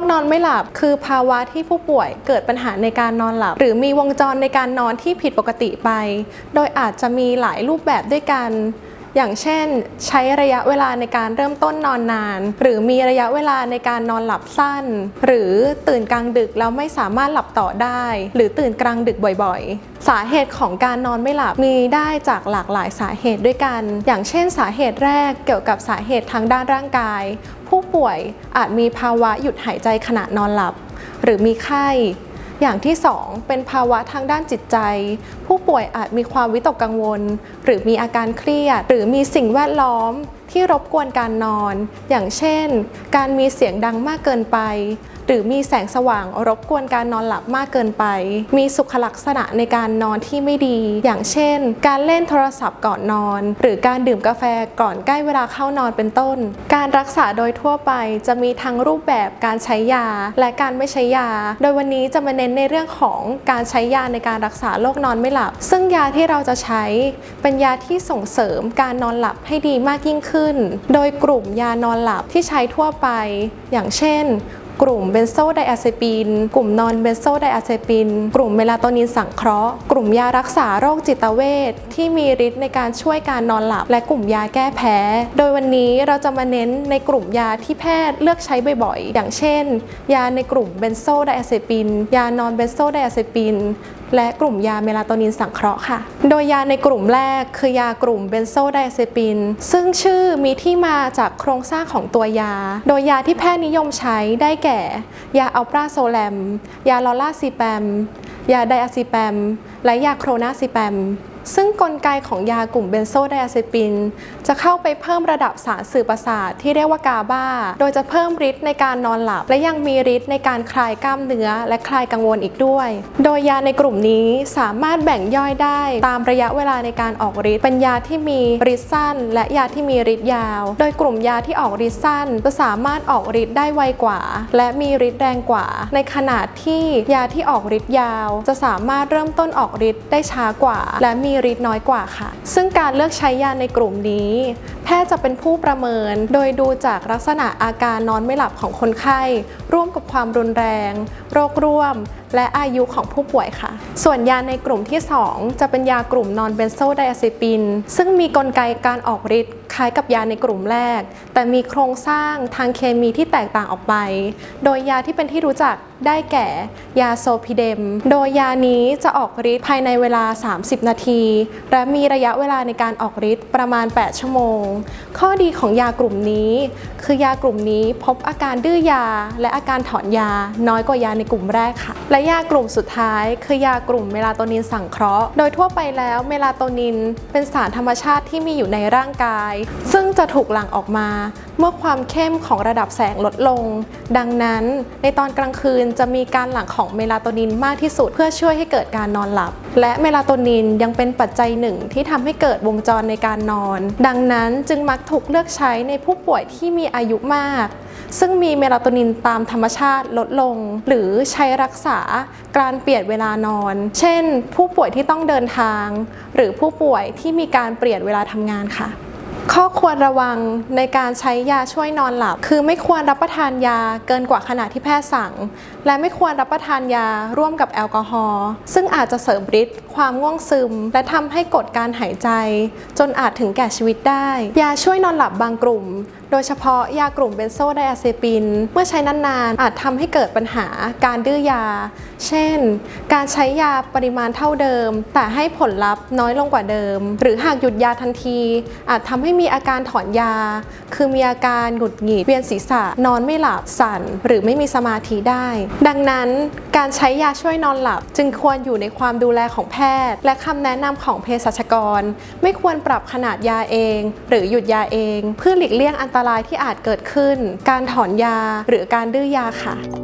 คนอนไม่หลับ คือภาวะที่ผู้ป่วยเกิดปัญหาในการนอนหลับ หรือมีวงจรในการนอนที่ผิดปกติไป โดยอาจจะมีหลายรูปแบบด้วยกัน อย่างเช่น ใช้ระยะเวลาในการเริ่มต้นนอนนาน หรือมีระยะเวลาในการนอนหลับสั้น หรือตื่นกลางดึกแล้วไม่สามารถหลับต่อได้ หรือตื่นกลางดึกบ่อยๆ สาเหตุของการนอนไม่หลับมีได้จากหลากหลายสาเหตุด้วยกัน อย่างเช่น สาเหตุแรกเกี่ยวกับสาเหตุทางด้านร่างกาย ผู้ป่วยอาจมีภาวะหยุดหายใจขณะนอนหลับ หรือมีไข้ อย่างที่ 2 เป็นภาวะทางด้านจิตใจ ผู้ป่วยอาจมีความวิตกกังวล หรือมีอาการเครียด หรือมีสิ่งแวดล้อม ที่รบกวนการนอน อย่างเช่น การมีเสียงดังมากเกินไป หรือมีแสงสว่างรบกวนการนอนหลับมากเกินไป มีสุขลักษณะในการนอนที่ไม่ดี อย่างเช่น การเล่นโทรศัพท์ก่อนนอน หรือการดื่มกาแฟก่อนใกล้เวลาเข้านอนเป็นต้น การรักษาโดยทั่วไปจะมีทั้งรูปแบบการใช้ยาและการไม่ใช้ยา โดยวันนี้จะมาเน้นในเรื่องของการใช้ยาในการรักษาโรคนอนไม่หลับ ซึ่งยาที่เราจะใช้เป็นยาที่ส่งเสริมการนอนหลับให้ดีมากยิ่งขึ้นโดยกลุ่มยานอนหลับที่ใช้ทั่วไป อย่างเช่นกลุ่มเบนโซไดอะเซปิน กลุ่มนอนเบนโซไดอะเซปิน กลุ่มเมลาโทนินสังเคราะห์ กลุ่มยารักษาโรคจิตเวชที่มีฤทธิ์ในการช่วยการนอนหลับ และกลุ่มยาแก้แพ้ โดยวันนี้เราจะมาเน้นในกลุ่มยาที่แพทย์เลือกใช้บ่อยๆ อย่างเช่น ยาในกลุ่มเบนโซไดอะเซปิน ยานอนเบนโซไดอะเซปิน และกลุ่มยาเมลาโทนินสังเคราะห์ค่ะ โดยยาในกลุ่มแรกคือยากลุ่มเบนโซไดอะเซปิน ซึ่งชื่อมีที่มาจากโครงสร้างของตัวยา โดยยาที่แพทย์นิยมใช้ได้แก่ ยาอัลปราโซแลม ยาลอลาซีแปม ยาไดอะซีแปม และยาโครนาซีแปม ซึ่งกลไกของยากลุ่มเบนโซไดอะเซปิน จะเข้าไปเพิ่มระดับสารสื่อประสาทที่เรียกว่ากาบา โดยจะเพิ่มฤทธิ์ในการนอนหลับ และยังมีฤทธิ์ในการคลายกล้ามเนื้อ และคลายกังวลอีกด้วย โดยยาในกลุ่มนี้สามารถแบ่งย่อยได้ตามระยะเวลาในการออกฤทธิ์เป็นยาที่มีฤทธิ์สั้น และยาที่มีฤทธิ์ยาว โดยกลุ่มยาที่ออกฤทธิ์สั้น จะสามารถออกฤทธิ์ได้ไวกว่า และมีฤทธิ์แรงกว่า ในขณะที่ยาที่ออกฤทธิ์ยาว จะสามารถเริ่มต้นออกฤทธิ์ได้ช้ากว่า และมีฤทธิ์น้อยกว่าค่ะ ซึ่งการเลือกใช้ยาในกลุ่มนี้ แพทย์จะเป็นผู้ประเมิน โดยดูจากลักษณะอาการนอนไม่หลับของคนไข้ ร่วมกับความรุนแรง โรคร่วม และอายุของผู้ป่วยค่ะ ส่วนยาในกลุ่มที่ 2 จะเป็นยากลุ่มนอนเบนโซไดอะซิปิน ซึ่งมีกลไกการออกฤทธิ์ คล้ายกับยาในกลุ่มแรก แต่มีโครงสร้างทางเคมีที่แตกต่างออกไป โดยยาที่เป็นที่รู้จักได้แก่ยาโซพิเดม โดยยานี้จะออกฤทธิ์ภายในเวลา 30 นาที และมีระยะเวลาในการออกฤทธิ์ประมาณ 8 ชั่วโมง ข้อดีของยากลุ่มนี้ คือยากลุ่มนี้พบอาการดื้อยา และอาการถอนยาน้อยกว่ายาในกลุ่มแรกค่ะ และยากลุ่มสุดท้าย คือยากลุ่มเมลาโทนินสังเคราะห์ โดยทั่วไปแล้วเมลาโทนินเป็นสารธรรมชาติที่มีอยู่ในร่างกายซึ่งจะถูกหลั่งออกมา เมื่อความเข้มของระดับแสงลดลง ดังนั้นในตอนกลางคืนจะมีการหลั่งของเมลาโทนินมากที่สุด เพื่อช่วยให้เกิดการนอนหลับ และเมลาโทนินยังเป็นปัจจัยหนึ่งที่ทำให้เกิดวงจรในการนอน ดังนั้นจึงมักถูกเลือกใช้ในผู้ป่วยที่มีอายุมาก ซึ่งมีเมลาโทนินตามธรรมชาติลดลง หรือใช้รักษาการเปลี่ยนเวลานอน เช่น ผู้ป่วยที่ต้องเดินทาง หรือผู้ป่วยที่มีการเปลี่ยนเวลาทำงานค่ะ ข้อควรระวังในการใช้ยาช่วยนอนหลับ คือไม่ควรรับประทานยาเกินกว่าขนาดที่แพทย์สั่ง และไม่ควรรับประทานยาร่วมกับแอลกอฮอล์ซึ่งอาจจะเสริมฤทธิ์ความง่วงซึม และทำให้กดการหายใจ จนอาจถึงแก่ชีวิตได้ ยาช่วยนอนหลับบางกลุ่ม โดยเฉพาะยากลุ่มเบนโซไดอะเซปิน เมื่อใช้นานๆ อาจทำให้เกิดปัญหาการดื้อยา เช่น การใช้ยาปริมาณเท่าเดิม แต่ให้ผลลัพธ์น้อยลงกว่าเดิม หรือหากหยุดยาทันที อาจทำให้มีอาการถอนยา คือมีอาการหงุดหงิดเวียนศีรษะ นอนไม่หลับสั่น หรือไม่มีสมาธิได้ ดังนั้นการใช้ยาช่วยนอนหลับ จึงควรอยู่ในความดูแลของแพทย์ และคำแนะนำของเภสัชกร ไม่ควรปรับขนาดยาเอง หรือหยุดยาเอง เพื่อหลีกเลี่ยงอันตรายที่อาจเกิดขึ้น การถอนยาหรือการดื้อยาค่ะ